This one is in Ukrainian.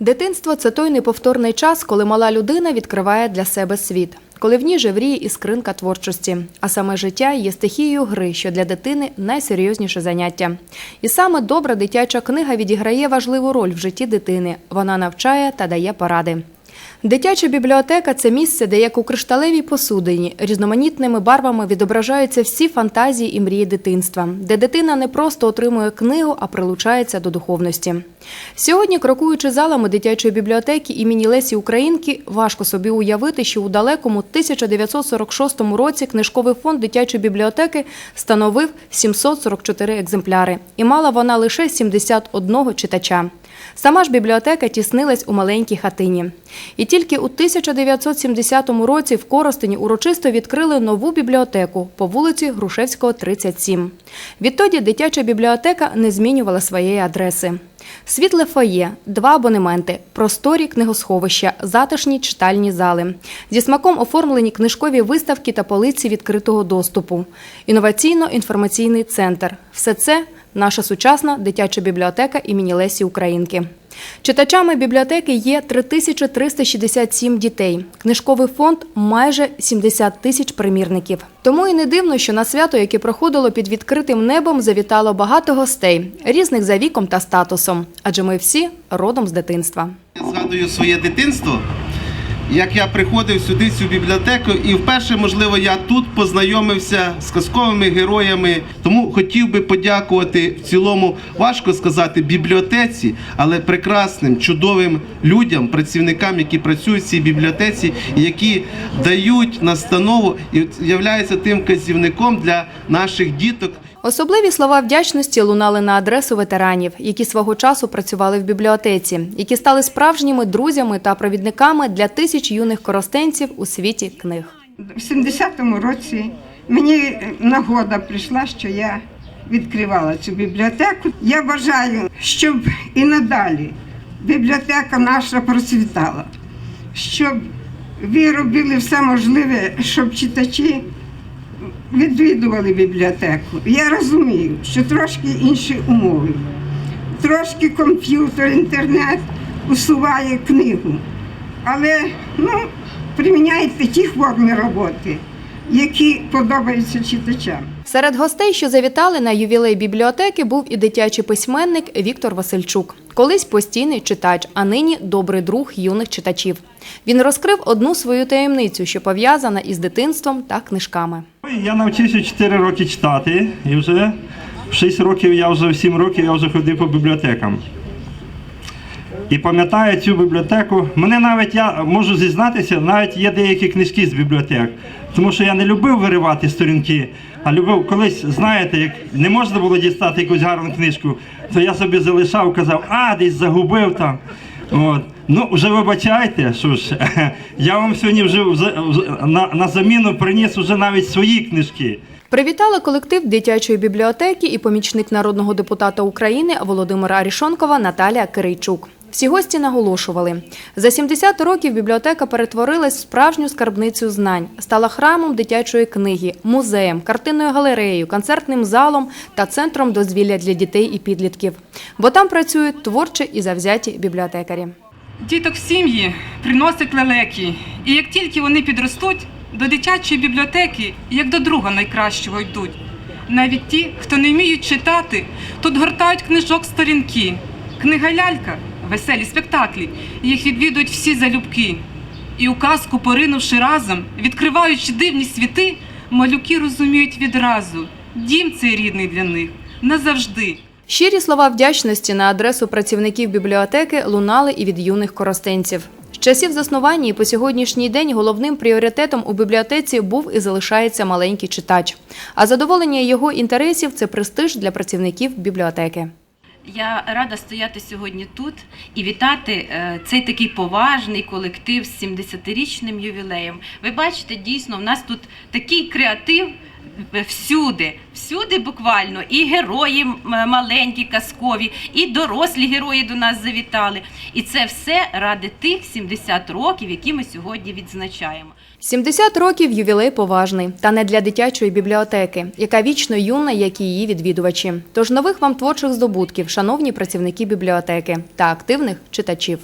Дитинство це той неповторний час, коли мала людина відкриває для себе світ, коли в ній живріє і скринка творчості. А саме життя є стихією гри, що для дитини найсерйозніше заняття. І саме добра дитяча книга відіграє важливу роль в житті дитини. Вона навчає та дає поради. Дитяча бібліотека це місце, де як у кришталевій посудині різноманітними барвами відображаються всі фантазії і мрії дитинства, де дитина не просто отримує книгу, а прилучається до духовності. Сьогодні, крокуючи залами дитячої бібліотеки імені Лесі Українки, важко собі уявити, що у далекому 1946 році книжковий фонд дитячої бібліотеки становив 744 екземпляри, і мала вона лише 71 читача. Сама ж бібліотека тіснилась у маленькій хатині. І тільки у 1970 році в Коростені урочисто відкрили нову бібліотеку по вулиці Грушевського, 37. Відтоді дитяча бібліотека не змінювала своєї адреси. Світле фоє, два абонементи, просторі книгосховища, затишні читальні зали. Зі смаком оформлені книжкові виставки та полиці відкритого доступу. Інноваційно-інформаційний центр. Все це наша сучасна дитяча бібліотека імені Лесі Українки. Читачами бібліотеки є 3367 дітей. Книжковий фонд майже 70 тисяч примірників. Тому і не дивно, що на свято, яке проходило під відкритим небом, завітало багато гостей різних за віком та статусом, адже ми всі родом з дитинства. Я згадую своє дитинство, як я приходив сюди, цю бібліотеку, і вперше, можливо, я тут познайомився з казковими героями. Тому хотів би подякувати в цілому, важко сказати, бібліотеці, але прекрасним, чудовим людям, працівникам, які працюють в цій бібліотеці, які дають настанову і являються тим казівником для наших діток. Особливі слова вдячності лунали на адресу ветеранів, які свого часу працювали в бібліотеці, які стали справжніми друзями та провідниками для тисяч юних коростенців у світі книг. В 70-му році мені нагода прийшла, що я відкривала цю бібліотеку. Я бажаю, щоб і надалі бібліотека наша процвітала, щоб ви робили все можливе, щоб читачі відвідували бібліотеку. Я розумію, що трошки інші умови. Трошки комп'ютер, інтернет усуває книгу. Але ну, приміняйте ті форми роботи, які подобаються читачам. Серед гостей, що завітали на ювілей бібліотеки, був і дитячий письменник Віктор Васильчук. Колись постійний читач, а нині добрий друг юних читачів. Він розкрив одну свою таємницю, що пов'язана із дитинством та книжками. Я навчився 4 роки читати, і вже в 6 років я вже в 7 років я вже ходив по бібліотекам. І пам'ятаю цю бібліотеку. Мене навіть я можу зізнатися, навіть є деякі книжки з бібліотек. Тому що я не любив виривати сторінки, а любив колись, знаєте, як не можна було дістати якусь гарну книжку, то я собі залишав, казав, а десь загубив там. От. Ну, вже вибачайте, що ж, я вам сьогодні вже на, на заміну приніс вже навіть свої книжки. Привітали колектив дитячої бібліотеки і помічник народного депутата України Володимира Арішонкова Наталія Кирийчук. Всі гості наголошували, за 70 років бібліотека перетворилась в справжню скарбницю знань, стала храмом дитячої книги, музеєм, картинною галереєю, концертним залом та центром дозвілля для дітей і підлітків. Бо там працюють творчі і завзяті бібліотекарі. Діток в сім'ї приносять лелеки, і як тільки вони підростуть, до дитячої бібліотеки, як до друга найкращого йдуть. Навіть ті, хто не вміють читати, тут гортають книжок сторінки. Книга лялька, веселі спектаклі, їх відвідують всі залюбки. І у казку, поринувши разом, відкриваючи дивні світи, малюки розуміють відразу. Дім цей рідний для них назавжди. Щирі слова вдячності на адресу працівників бібліотеки лунали і від юних коростенців. З часів заснування і по сьогоднішній день головним пріоритетом у бібліотеці був і залишається маленький читач. А задоволення його інтересів це престиж для працівників бібліотеки. Я рада стояти сьогодні тут і вітати е, цей такий поважний колектив з 70-річним ювілеєм. Ви бачите, дійсно, в нас тут такий креатив всюди, всюди буквально. І герої маленькі, казкові, і дорослі герої до нас завітали. І це все ради тих 70 років, які ми сьогодні відзначаємо. 70 років ювілей поважний, та не для дитячої бібліотеки, яка вічно юна, як і її відвідувачі. Тож нових вам творчих здобутків, шановні працівники бібліотеки та активних читачів.